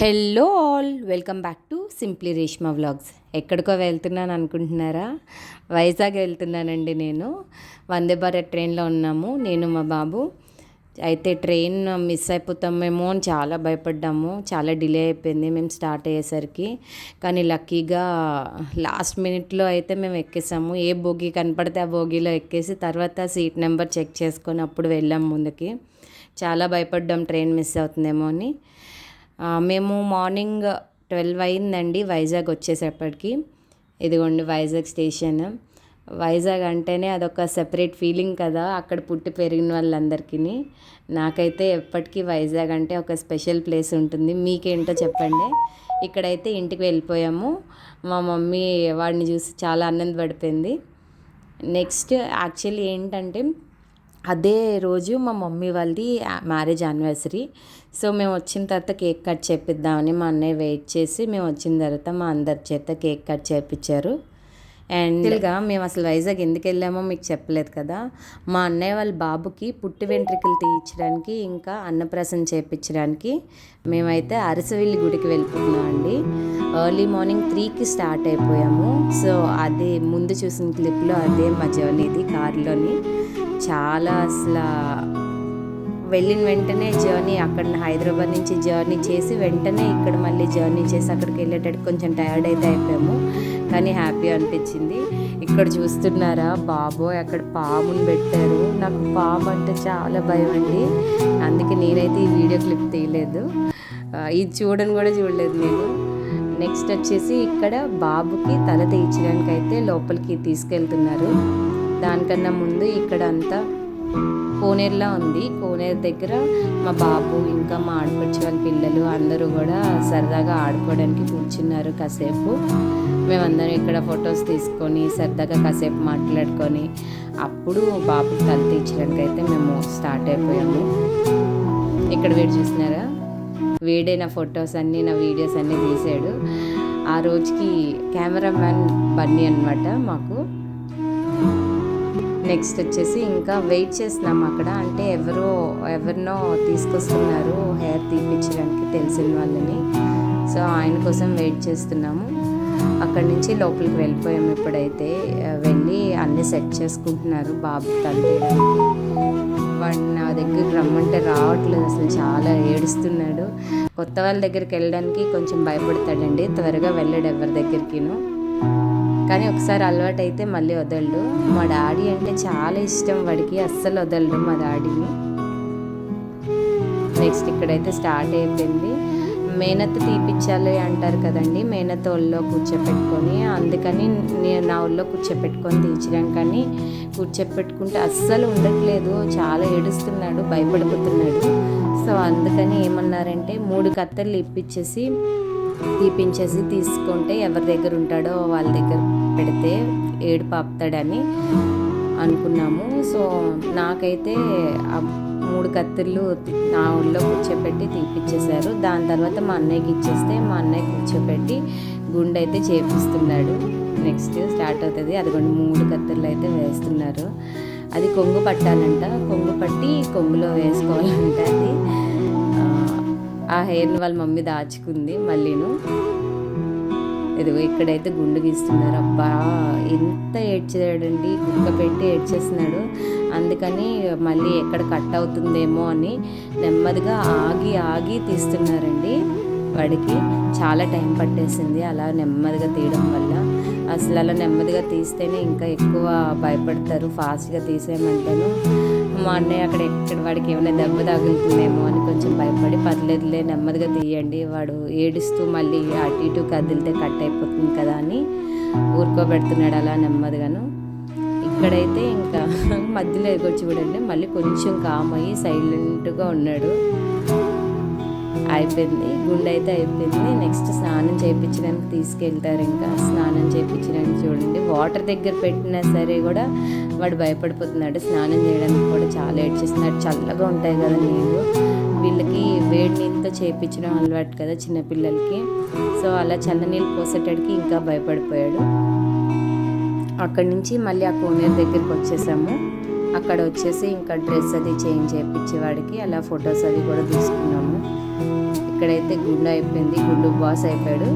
Hello all welcome back to simply Reshma vlogs. ఎక్కడికో వెళ్తున్నాను అనుకుంటున్నారా? వైజాగ్ వెళ్తున్నానండి నేను. వందే భారత్ ట్రైన్లో ఉన్నాము నేను మా బాబు. అయితే ట్రైన్ మిస్ అయిపోతామేమో అని చాలా భయపడ్డాము. చాలా డిలే అయిపోయింది మేము స్టార్ట్ అయ్యేసరికి. కానీ లక్కీగా లాస్ట్ మినిట్లో అయితే మేము ఎక్కేసాము. ఏ బోగి కనపడితే ఆ బోగిలో ఎక్కేసి తర్వాత సీట్ నెంబర్ చెక్ చేసుకొని అప్పుడు వెళ్ళాము ముందుకి. చాలా భయపడ్డాం ట్రైన్ మిస్ అవుతుందేమో అని. మేము మార్నింగ్ ట్వెల్వ్ అయిందండి వైజాగ్ వచ్చేసేపటికి ఇదిగోండి వైజాగ్ స్టేషన్. వైజాగ్ అంటేనే అదొక సెపరేట్ ఫీలింగ్ కదా అక్కడ పుట్టి పెరిగిన వాళ్ళందరికీ నాకైతే ఎప్పటికీ వైజాగ్ అంటే ఒక స్పెషల్ ప్లేస్ ఉంటుంది. మీకేంటో చెప్పండి. ఇక్కడైతే ఇంటికి వెళ్ళిపోయాము. మా మమ్మీ వాడిని చూసి చాలా ఆనందపడిపోయింది. నెక్స్ట్ యాక్చువల్లీ ఏంటంటే అదే రోజు మా మమ్మీ వాళ్ళది మ్యారేజ్ యానివర్సరీ. సో మేము వచ్చిన తర్వాత కేక్ కట్ చేపిద్దామని మా అన్నయ్య వెయిట్ చేసి మేము వచ్చిన తర్వాత మా అందరి చేత కేక్ కట్ చేయించారు అండ్ ఇలాగా మేము అసలు వైజాగ్ ఎందుకు వెళ్ళామో మీకు చెప్పలేదు కదా? మా అన్నయ్య వాళ్ళ బాబుకి పుట్టి వెంట్రుకలు తీయించడానికి ఇంకా అన్నప్రాసం చేయించడానికి మేమైతే అరసవిల్లి గుడికి వెళ్ళిపోతున్నాం అండి. ఎర్లీ మార్నింగ్ త్రీకి స్టార్ట్ అయిపోయాము. సో అదే ముందు చూసిన క్లిప్లో అదే మా జర్నీది కారులోని. చాలా అసలు వెళ్ళిన వెంటనే జర్నీ అక్కడ హైదరాబాద్ నుంచి జర్నీ చేసి వెంటనే ఇక్కడ మళ్ళీ జర్నీ చేసి అక్కడికి వెళ్ళేటట్టు కొంచెం టైర్డ్ అయితే అయిపోయాము. కానీ హ్యాపీ అనిపించింది. ఇక్కడ చూస్తున్నారా? బాబోయ్ అక్కడ పాముని పెట్టారు. నాకు పాము అంటే చాలా భయం అండి. అందుకే నేనైతే ఈ వీడియో క్లిప్ తీయలేదు. ఇది చూడని కూడా చూడలేదు నేను. నెక్స్ట్ వచ్చేసి ఇక్కడ బాబుకి తల తీయించడానికి అయితే లోపలికి తీసుకెళ్తున్నారు. దానికన్నా ముందు ఇక్కడ అంతా కోనేరులా ఉంది. కోనేరు దగ్గర మా బాబు ఇంకా మా ఆడపడిచి వాళ్ళ పిల్లలు అందరూ కూడా సరదాగా ఆడుకోవడానికి కూర్చున్నారు కాసేపు. మేమందరం ఇక్కడ ఫొటోస్ తీసుకొని సరదాగా కాసేపు మాట్లాడుకొని అప్పుడు బాబుకి తల తీర్చడానికి అయితే మేము స్టార్ట్ అయిపోయాము. ఇక్కడ వీడు చూసినారా వీడే నా ఫొటోస్ అన్నీ నా వీడియోస్ అన్నీ తీసాడు ఆ రోజుకి కెమెరామ్యాన్ బన్నీ అనమాట మాకు. నెక్స్ట్ వచ్చేసి ఇంకా వెయిట్ చేస్తున్నాం అక్కడ. అంటే ఎవరో ఎవరినో తీసుకొస్తున్నారు హెయిర్ తీపించడానికి తెలిసిన వాళ్ళని. సో ఆయన కోసం వెయిట్ చేస్తున్నాము. అక్కడి నుంచి లోపలికి వెళ్ళిపోయాము ఇప్పుడైతే. వెళ్ళి అన్నీ సెట్ చేసుకుంటున్నారు బాబు తల్లి వాడు నా దగ్గరికి రమ్మంటే రావట్లేదు అసలు చాలా ఏడుస్తున్నాడు. కొత్త వాళ్ళ దగ్గరికి వెళ్ళడానికి కొంచెం భయపడతాడండి. త్వరగా వెళ్ళాడు ఎవరి దగ్గరికిను. కానీ ఒకసారి అలవాటు అయితే మళ్ళీ వదలడు. మా డాడీ అంటే చాలా ఇష్టం వాడికి అస్సలు వదలడు మా డాడీని. నెక్స్ట్ ఇక్కడైతే స్టార్ట్ అయిపోయింది. మేనత్ తీపిచ్చాలి అంటారు కదండి మేనత్ ఒళ్ళో కూర్చోపెట్టుకొని అందుకని నేను నా ఒళ్ళో కూర్చోపెట్టుకొని తీర్చడం కానీ కూర్చోపెట్టుకుంటే అస్సలు ఉండట్లేదు. చాలా ఏడుస్తున్నాడు భయపడిపోతున్నాడు. సో అందుకని ఏమన్నారంటే మూడు కత్తలు ఇప్పించేసి తీపించేసి తీసుకుంటే ఎవరి దగ్గర ఉంటాడో వాళ్ళ దగ్గర పెడితే ఏడు పాపుతాడని అనుకున్నాము. సో నాకైతే ఆ మూడు కత్తిర్లు నా ఊళ్ళో కూర్చోబెట్టి తీపిచ్చేశారు. దాని తర్వాత మా అన్నయ్యకి ఇచ్చేస్తే మా అన్నయ్య కూర్చోబెట్టి గుండె అయితే చేపిస్తున్నాడు. నెక్స్ట్ స్టార్ట్ అవుతుంది. అదిగోండి మూడు కత్తిర్లు అయితే వేస్తున్నారు. అది కొంగు పట్టాలంట. కొంగు పట్టి కొంగులో వేసుకోవాలంట అది. ఆ హెయిర్ని వాళ్ళ మమ్మీ దాచుకుంది మళ్ళీను. ఇదిగో ఇక్కడైతే గుండు గీస్తున్నారు. అబ్బా ఎంత ఏడ్చాడండి కుక్క పెట్టి ఏడ్చేస్తున్నాడు. అందుకని మళ్ళీ ఎక్కడ కట్ అవుతుందేమో అని నెమ్మదిగా ఆగి ఆగి తీస్తున్నారండి. వాడికి చాలా టైం పట్టేసింది. అలా నెమ్మదిగా తీయడం వల్ల అసలు అలా నెమ్మదిగా తీస్తేనే ఇంకా ఎక్కువ భయపడతారు ఫాస్ట్గా తీసేయమంటాను మా అన్నయ్య అక్కడ ఎక్కడ వాడికి ఏమైనా దెబ్బ తగులుతుందేమో అని కొంచెం భయపడి పర్లేదులే నెమ్మదిగా తీయండి వాడు ఏడుస్తూ మళ్ళీ అటు ఇటు కదిలితే కట్ అయిపోతుంది కదా అని ఊరుకోబెడుతున్నాడు అలా నెమ్మదిగాను. ఇక్కడైతే ఇంకా మధ్యలో ఎగొచ్చి చూడండి మళ్ళీ కొంచెం కామ్ అయ్యి సైలెంట్గా ఉన్నాడు. అయిపోయింది. గుండె అయితే అయిపోయింది. నెక్స్ట్ స్నానం చేయించడానికి తీసుకెళ్తారు ఇంకా. స్నానం చేయించడానికి చూడండి. వాటర్ దగ్గర పెట్టినా సరే కూడా వాడు భయపడిపోతున్నాడు. స్నానం చేయడానికి కూడా చాలా ఏడ్చేస్తున్నాడు. చల్లగా ఉంటాయి కదా నీళ్ళు వీళ్ళకి వేడి నీళ్ళతో చేయించడం అలవాటు కదా చిన్నపిల్లలకి. సో అలా చల్ల నీళ్ళు పోసేటడికి ఇంకా భయపడిపోయాడు. అక్కడి నుంచి మళ్ళీ ఆ కోనేరు దగ్గరికి వచ్చేసాము. అక్కడ వచ్చేసి ఇంకా డ్రెస్ అది చేంజ్ చేయించి వాడికి అలా ఫొటోస్ అవి కూడా తీసుకున్నాము. ఇక్కడైతే గుండు అయిపోయింది గుండు బాస్ అయిపోయాడు.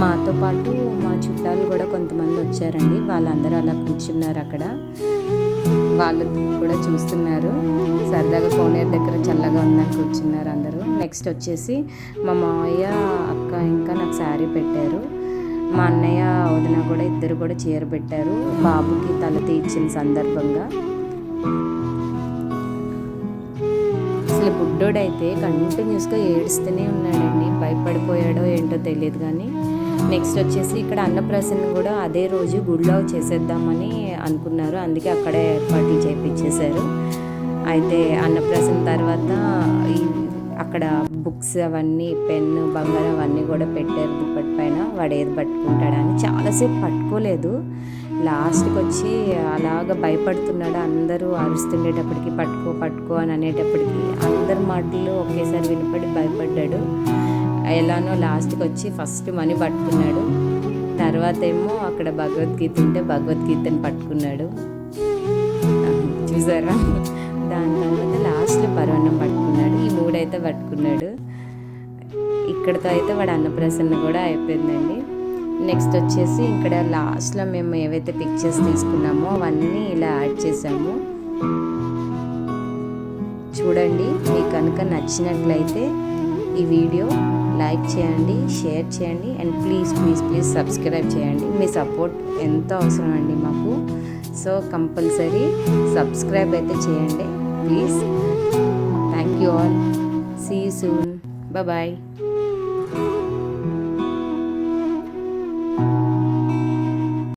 మాతో పాటు మా చుట్టాలు కూడా కొంతమంది వచ్చారండి వాళ్ళందరూ అలా కూర్చున్నారు అక్కడ. వాళ్ళు కూడా చూస్తున్నారు. సరదాగా కోనేరు దగ్గర చల్లగా ఉందని కూర్చున్నారు అందరూ. నెక్స్ట్ వచ్చేసి మా మావయ్య అక్క ఇంకా నాకు శారీ పెట్టారు. మా అన్నయ్య వదిన కూడా ఇద్దరు కూడా చీర పెట్టారు. బాబుకి తల తీర్చిన సందర్భంగా. అసలు బుడ్డోడైతే కంటిన్యూస్గా ఏడుస్తూనే ఉన్నాడండి. భయపడిపోయాడో ఏంటో తెలియదు కానీ నెక్స్ట్ వచ్చేసి ఇక్కడ అన్నప్రాసన కూడా అదే రోజు గుడిలో చేసేద్దామని అనుకున్నారు. అందుకే అక్కడే ఏర్పాట్లు చేపించేశారు. అయితే అన్నప్రాసన తర్వాత ఈ అక్కడ బుక్స్ అవన్నీ పెన్ను బంగారం అవన్నీ కూడా పెట్టారు దుప్పటి పైన వాడు ఏది పట్టుకుంటాడని చాలాసేపు పట్టుకోలేదు. లాస్ట్కి వచ్చి అలాగ భయపడుతున్నాడు. అందరూ అరుస్తుండేటప్పటికి పట్టుకో పట్టుకో అని అనేటప్పటికి అందరి మాటలు ఒకేసారి వినపడి భయపడ్డాడు. ఎలానో లాస్ట్కి వచ్చి ఫస్ట్ మనీ పట్టుకున్నాడు. తర్వాత ఏమో అక్కడ భగవద్గీత ఉంటే భగవద్గీతని పట్టుకున్నాడు. చూసారా? దాని తర్వాత లాస్ట్లో పర్వణం పట్టుకున్నాడు. అయితే పట్టుకున్నాడు. ఇక్కడతో అయితే వాడు అన్నప్రసన్న కూడా అయిపోయిందండి. నెక్స్ట్ వచ్చేసి ఇక్కడ లాస్ట్లో మేము ఏవైతే పిక్చర్స్ తీసుకున్నామో అవన్నీ ఇలా యాడ్ చేసాము. చూడండి మీకు కనుక నచ్చినట్లయితే ఈ వీడియో లైక్ చేయండి షేర్ చేయండి and please please please subscribe చేయండి. మీ సపోర్ట్ ఎంతో అవసరం అండి మాకు. సో కంపల్సరీ సబ్స్క్రైబ్ అయితే చేయండి. Please. yun. See you soon. Bye-bye.